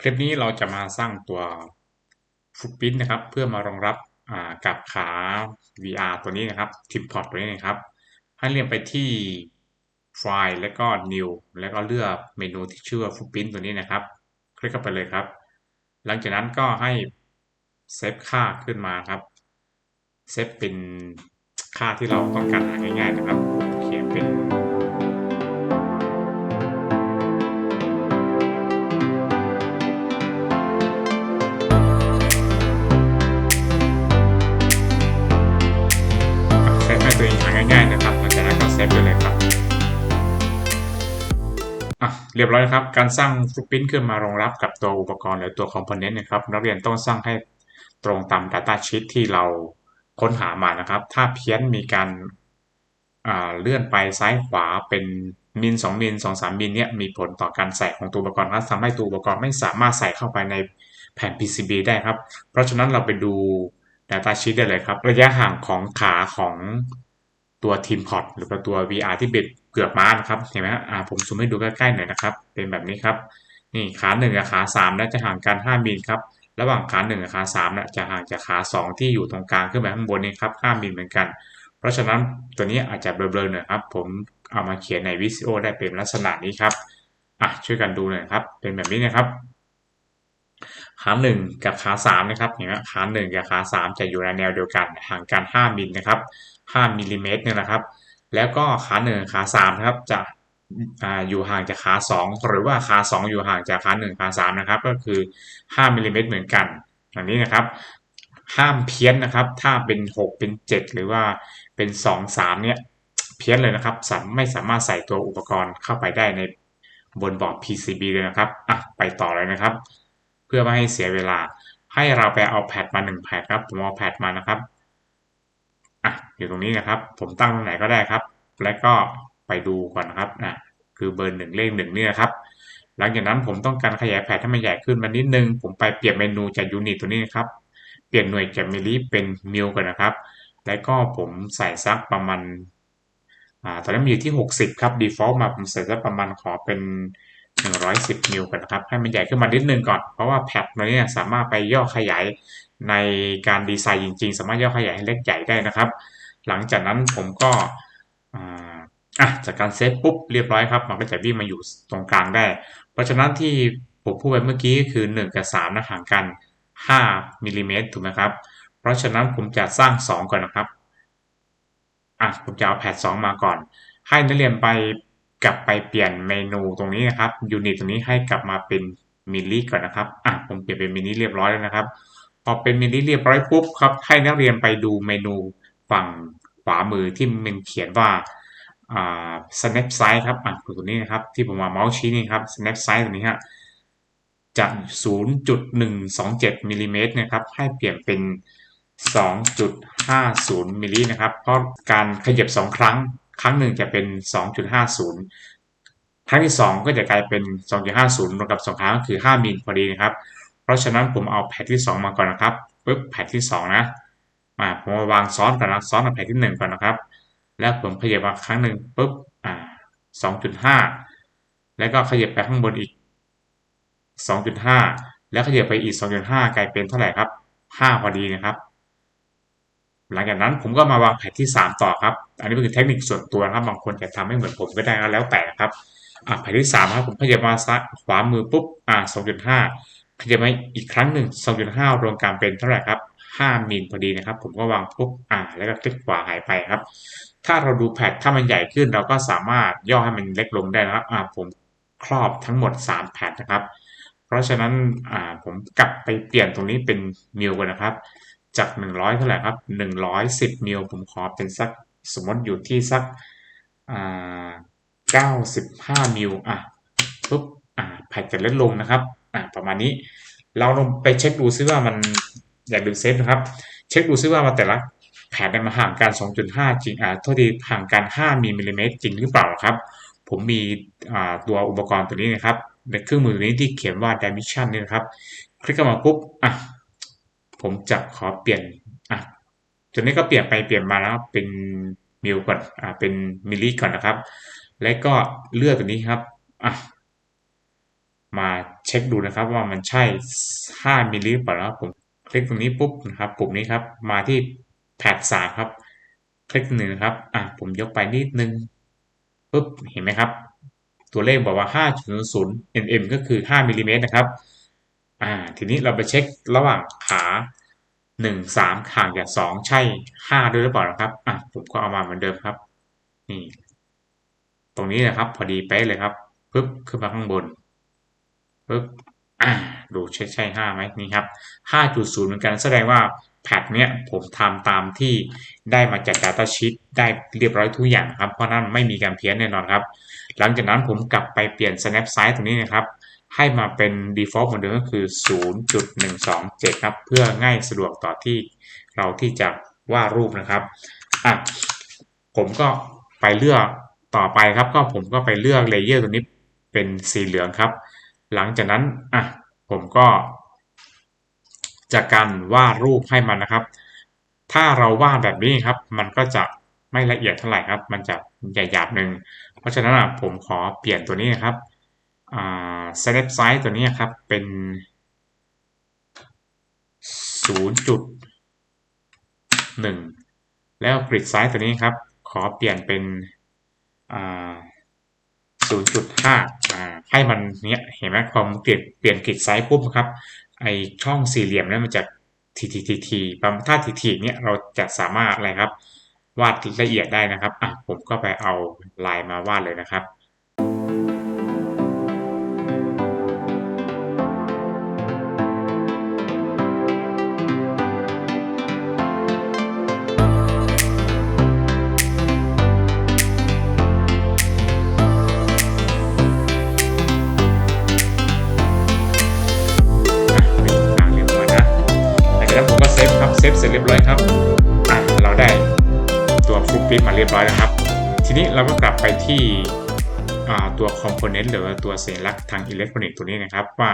คลิปนี้เราจะมาสร้างตัวฟุตพิ้นนะครับ เพื่อมารองรับกับขา VR ตัวนี้นะครับทิมพอร์ตตัวนี้นะครับ ให้เรียนไปที่ไฟล์แล้วก็ New แล้วก็เลือกเมนูที่ชื่อว่าฟุตพิ้นตัวนี้นะครับ คลิกเข้าไปเลยครับ หลังจากนั้นก็ให้เซฟค่าขึ้นมาครับเซฟเป็นค่าที่เราต้องการหาง่ายๆนะครับเขียนเป็น เรียบร้อยครับ การสร้างฟุตพิ้นขึ้นมารองรับกับตัวอุปกรณ์หรือตัวคอมโพเนนต์นะครับ นักเรียนต้องสร้างให้ตรงตาม Data Sheet ที่เราค้นหามานะครับ ถ้าเพี้ยนมีการเลื่อนไปซ้ายขวาเป็นมิล2มิล2 3มิลเนี่ยมีผลต่อการใส่ของตัวอุปกรณ์ครับทำให้ตัวอุปกรณ์ไม่สามารถใส่เข้าไปในแผ่น PCB ได้ครับ เพราะฉะนั้นเราไปดู Data Sheet ได้เลยครับ ระยะห่างของขาของ ตัวทีมพอร์ตหรือตัว VR ที่บ็ดเกือบมานะครับ เห็นไหมอ่าผมซูมให้ดูใกล้ๆหน่อยนะครับ เป็นแบบนี้ครับ นี่ขา1กับขา3น่าจะห่างกัน 5มิลครับ ระหว่างขา1กับขา3นะจะห่างจากขา 2 ที่อยู่ตรงกลางขึ้นไปข้างบนนี้ครับ 5มิลเหมือนกัน เพราะฉะนั้นตัวนี้อาจจะเบลอๆหน่อยครับ ผมเอามาเขียนในวิดีโอได้เป็นลักษณะนี้ครับ อะช่วยกันดูหน่อยครับ เป็นแบบนี้นะครับขาหนึ่งกับขาสามนะครับเห็นไหมขาหนึ่งกับขาสามจะอยู่ในแนวเดียวกันห่างกัน 5มิลนะครับ 5มิลลิเมตรเนี่ยนะครับ แล้วก็ขาหนึ่งขาสามนะครับจะอยู่ห่างจากขา 2 หรือว่าขา 2 อยู่ห่างจากขา 1 ขา 3 นะครับ ก็คือ 5มิลลิเมตรเหมือนกันอันนี้นะครับ ห้ามเพี้ยนนะครับ ถ้าเป็น 6 เป็น 7 หรือว่าเป็น 2 3 เนี่ยเพี้ยนเลยนะครับสไม่สามารถใส่ตัวอุปกรณ์เข้าไปได้ในบนบอร์ด PCB เลยนะครับอะไปต่อเลยนะครับ เพื่อไม่ให้เสียเวลา ให้เราไปเอาแพดมา1แพดครับผมเอาแพดมานะครับ อะอยู่ตรงนี้นะครับ ผมตั้งตรงไหนก็ได้ครับ แล้วก็ไปดูก่อนนะครับอะคือเบอร์หนึ่งเลขหนึ่งนี่นะครับ หลังจากนั้นผมต้องการขยายแผนให้มันใหญ่ขึ้นมานิดนึง ผมไปเปลี่ยนเมนูจากยูนิตตัวนี้นะครับ เปลี่ยนหน่วยจากมิลลิเป็นมิลก่อนนะครับ แล้วก็ผมใส่ซักประมาณอ่าตอนนี้มีอยู่ที่ 60 ครับ default มาผมใส่ซักประมาณขอเป็น110มิลก่อนนะครับ ให้มันใหญ่ขึ้นมานิดนึงก่อน เพราะว่าแพดตัวนี้สามารถไปย่อขยาย ในการดีไซน์จริง ๆ สามารถย่อขยายให้เล็กใหญ่ได้นะครับ หลังจากนั้นผมก็อะจากการเซตปุ๊บเรียบร้อยครับมันก็จะวิ่งมาอยู่ตรงกลางได้ เพราะฉะนั้นที่ผมพูดไปเมื่อกี้คือ 1 กับ3นะห่างกัน5มิลลิเมตรถูกไหมครับ เพราะฉะนั้นผมจะสร้าง 2 ก่อนนะครับอะผมจะเอาแพด2มาก่อน ให้นักเรียนไปกลับไปเปลี่ยนเมนูตรงนี้นะครับยูนิตตรงนี้ให้กลับมาเป็นมิลลิก่อนนะครับอะผมเปลี่ยนเป็นมิลลิเรียบร้อยแล้วนะครับ อเป็นมิลิเรียบร้อยปุ๊บครับให้นักเรียนไปดูเมนูฝั่งขวามือที่มันเขียนว่า snap size ครับอะตัวนี้นะครับที่ผมมาเมาส์ชี้นี่ครับ snap size ตัวนี้ฮะจาก 0.127มิลลิเมตรนะครับให้เปลี่ยนเป็น 2.50มิลลินะครับเพราะการขยับ 2 ครั้ง ครั้งหนึ่งจะเป็น 2.50 ครั้งที่ 2 ก็จะกลายเป็น 2.50รวมกับ 2 ครั้งก็คือ 5มิลพอดีนะครับ ราะฉะนั้นผมเอาแพทที่ 2 มาก่อนนะครับปึ๊บแพทที่ 2 นะมาผมมาวางซ้อนก่อนนะซ้อนกับแพทที่ 1 ก่อนนะครับ แล้วผมขยับมาครั้งหนึ่งปุ๊บอ่าสองจุดห้าแล้วก็ขยับไปข้างบนอีกสองจุดห้าแล้วขยับไปอีกสองจุดห้ากลายเป็นเท่าไหร่ครับห้าพอดีนะครับ หลังจากนั้นผมก็มาวางแผนที่สามต่อครับ อันนี้เป็นเทคนิคส่วนตัวนะครับ บางคนจะทำให้เหมือนผมก็ได้แล้วแต่ครับ อ่าแผนที่สามครับผมขยับมาซ้ายขวามือปุ๊บ อ่าสองจุดห้า ขยับมาอีกครั้งหนึ่งสองจุดห้ารวมกันเป็นเท่าไหร่ครับห้ามิลพอดีนะครับ ผมก็วางปุ๊บอ่า แล้วก็คลิกขวาหายไปครับ ถ้าเราดูแพทถ้ามันใหญ่ขึ้นเราก็สามารถย่อให้มันเล็กลงได้นะครับอ่าผมครอบทั้งหมด 3 แพทนะครับ เพราะฉะนั้นอ่าผมกลับไปเปลี่ยนตรงนี้เป็นมิลกันนะครับ จาก 100 เท่าไหร่ครับ 110 มิลผมขอเป็นสักสมมติอยู่ที่สักอ่า95 มิลอะปุ๊บอ่าแพทจะเล็กลงนะครับ ประมาณนี้ เราลงไปเช็คดูซิว่ามันอยากดูเซฟนะครับ เช็คดูซิว่ามาแต่ละแผนมันห่างกัน 2.5 จริงอ่าโทษทีห่างกัน 5มิลลิเมตรจริงหรือเปล่าครับ ผมมีอ่าตัวอุปกรณ์ตัวนี้นะครับในเครื่องมือตัวนี้ที่เขียนว่า dimension นี่นะครับ คลิกเข้ามาปุ๊บอะผมจะขอเปลี่ยนอะตัวนี้ก็เปลี่ยนไปเปลี่ยนมาแล้วเป็นมิลก่อนอ่าเป็นมิลลิก่อนนะครับ แล้วก็เลือกตัวนี้ครับอะ มาเช็คดูนะครับว่ามันใช่ 5มิลลิหรือเปล่านะครับผมคลิกตรงนี้ปุ๊บนะครับปุ่มนี้ครับมาที่แพดสามครับ คลิกหนึ่งนะครับอะผมยกไปนิดนึงปุ๊บเห็นไหมครับ ตัวเลขบอกว่า 5.00 mm ก็คือ 5มิลลิเมตรนะครับอ่าทีนี้เราไปเช็คระหว่างขาหนึ่งสามห่างจากสองใช่ห้าด้วยหรือเปล่านะครับอะผมก็เอามาเหมือนเดิมครับ นี่ ตรงนี้นะครับ พอดีเป๊ะเลยครับปึ๊บขึ้นมาข้างบน ปึ๊บอ่าดูใช่ใช่ห้าไหมนี่ครับห้าจุดศูนย์เหมือนกันแสดงว่าแพทเนี้ยผมทำตามที่ได้มาจาก Data Sheet ได้เรียบร้อยทุกอย่างครับ เพราะนั้นไม่มีการเพี้ยนแน่นอนครับ หลังจากนั้นผมกลับไปเปลี่ยน snap size ตรงนี้นะครับ ให้มาเป็น default เหมือนเดิมก็คือ 0.127 ครับ เพื่อง่ายสะดวกต่อที่เราที่จะวาดรูปนะครับอะผมก็ไปเลือกต่อไปครับ ก็ผมก็ไปเลือกเลเยอร์ตัวนี้เป็นสีเหลืองครับ หลังจากนั้นอะผมก็ จากการวาดรูปให้มันนะครับ ถ้าเราวาดแบบนี้ครับ มันก็จะไม่ละเอียดเท่าไหร่ครับ มันจะใหญ่ๆหนึ่งเพราะฉะนั้นผมขอเปลี่ยนตัวนี้นะครับ select size ตัวนี้ครับเป็น 0.1 แล้ว grid size ตัวนี้ครับ ขอเปลี่ยนเป็น 0.5 ให้มันเนี้ยเห็นไหมความเปลี่ยนเปลี่ยนกริดไซส์ปุ๊บครับ ไอช่องสี่เหลี่ยมนั้นมันจะทีทีทีทีถ้าทีทีเนี้ยเราจะสามารถอะไรครับ วาดละเอียดได้นะครับอะผมก็ไปเอาลายมาวาดเลยนะครับ รียบร้อยแล้วครับ ทีนี้เราก็กลับไปที่ตัวคอมโพเนนต์หรือตัวสัญลักษณ์ทางอิเล็กทรอนิกส์ตัวนี้นะครับ ว่า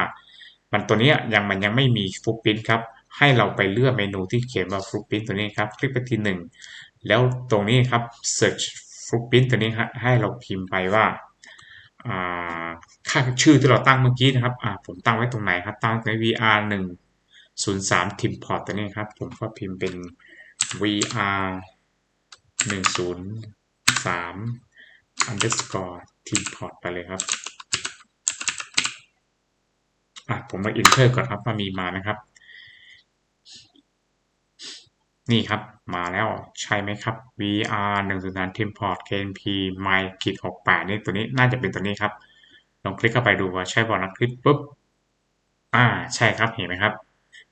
มันตัวนี้ยังมันยังไม่มีฟลุปปิ้ครับ ให้เราไปเลือกเมนูที่เขียนว่าฟลุปปิ้ตัวนี้ครับ คลิกไปที่หนึ่งแล้วตรงนี้ครับ search ฟลุปปิ้ตัวนี้ให้เราพิมพ์ไปว่าค่าชื่อที่เราตั้งเมื่อกี้นะครับผมตั้งไว้ตรงไหนครับ ตั้งใน VR 1 03 Tim Port ตัวนี้ครับ ผมก็พิมพ์เป็น VR 103 underscore Tim Port ไปเลยครับอะผมมา enter ก่อนครับว่ามีมานะครับ นี่ครับมาแล้วใช่ไหมครับ VR 103 Tim Port KNP My ขีด68นี่ตัวนี้น่าจะเป็นตัวนี้ครับ ลองคลิกเข้าไปดูว่าใช่บอลนะคลิกปุ๊บ อ่าใช่ครับเห็นไหมครับ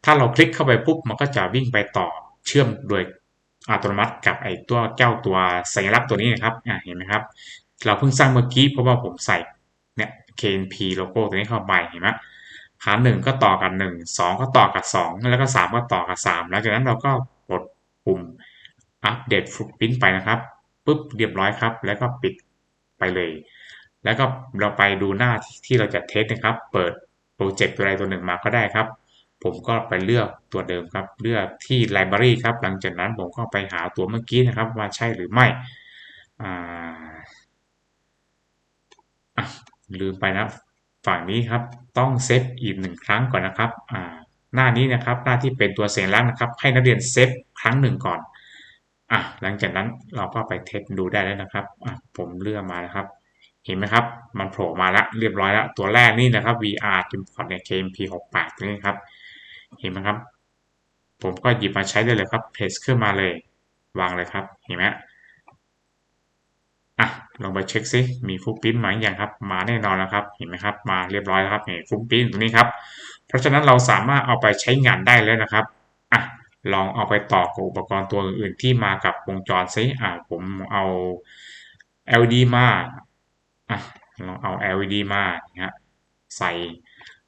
ถ้าเราคลิกเข้าไปปุ๊บมันก็จะวิ่งไปต่อเชื่อมโดย อัตโนมัติกับไอ้ตัวเจ้าตัวสัญลักษณ์ตัวนี้นะครับอ่าเห็นไหมครับ เราเพิ่งสร้างเมื่อกี้เพราะว่าผมใส่เนี่ย KNP โลโก้ตัวนี้เข้าไปเห็นไหมขาหนึ่งก็ต่อกันหนึ่งสองก็ต่อกับสองแล้วก็สามก็ต่อกับสามแล้วจากนั้นเราก็กดปุ่มอัปเดตฟุตพิ้นไปนะครับปุ๊บเรียบร้อยครับ แล้วก็ปิดไปเลย แล้วก็เราไปดูหน้าที่เราจะเทสนะครับ เปิดโปรเจกต์ตัวใดตัวหนึ่งมาก็ได้ครับ ผมก็ไปเลือกตัวเดิมครับ เลือกที่ library ครับ หลังจากนั้นผมก็ไปหาตัวเมื่อกี้นะครับ ว่าใช่หรือไม่ลืมไปนะฝั่งนี้ครับต้องเซฟอีกหนึ่งครั้งก่อนนะครับหน้านี้นะครับหน้าที่เป็นตัวเสียงล่างนะครับ ให้นักเรียนเซฟครั้งหนึ่งก่อนอะหลังจากนั้นเราก็ไปเทสดูได้แล้วนะครับอะผมเลือกมานะครับ เห็นไหมครับ มันโผล่มาแล้วเรียบร้อยแล้วตัวแรกนี่นะครับ VR import ใน KMP68 นี่ครับ เห็นไหมครับ ผมก็หยิบมาใช้ได้เลยครับเพจขึ้นมาเลย วางเลยครับเห็นไหมอะลองไปเช็คซิมีฟุตปิ้นมาอย่างครับ มาแน่นอนแล้วครับเห็นไหมครับ มาเรียบร้อยแล้วครับนี่ฟุตปิ้นตรงนี้ครับ เพราะฉะนั้นเราสามารถเอาไปใช้งานได้แล้วนะครับอะลองเอาไปต่อกับอุปกรณ์ตัวอื่นๆที่มากับวงจรซิอะผมเอา LED มาอะลองเอา LED มานี่ยใส่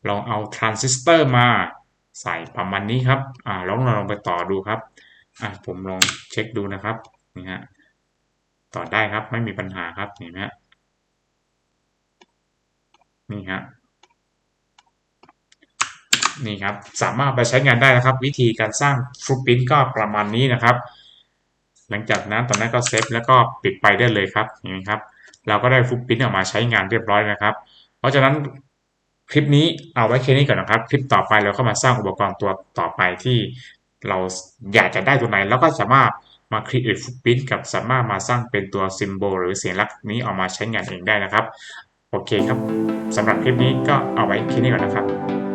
ลองเอาทรานซิสเตอร์มา ใส่ประมาณนี้ครับอ่าลองเราลองไปต่อดูครับอ่าผมลองเช็คดูนะครับนี่ฮะต่อได้ครับไม่มีปัญหาครับเห็นไหมนี่ฮะนี่ครับสามารถไปใช้งานได้นะครับ วิธีการสร้างฟลุปปิ้นก็ประมาณนี้นะครับ หลังจากนั้นตอนนั้นก็เซฟแล้วก็ปิดไปได้เลยครับเห็นไหมครับ เราก็ได้ฟลุปปิ้นออกมาใช้งานเรียบร้อยนะครับ เพราะฉะนั้น คลิปนี้เอาไว้แค่นี้ก่อนนะครับ คลิปต่อไปเราเข้ามาสร้างอุปกรณ์ตัวต่อไปที่เราอยากจะได้ตัวไหน แล้วก็สามารถมา create footprint กับสามารถมาสร้างเป็นตัว symbol หรือเสียงลักษณ์นี้ออกมาใช้งานเองได้นะครับ โอเคครับสำหรับคลิปนี้ก็เอาไว้แค่นี้ก่อนนะครับ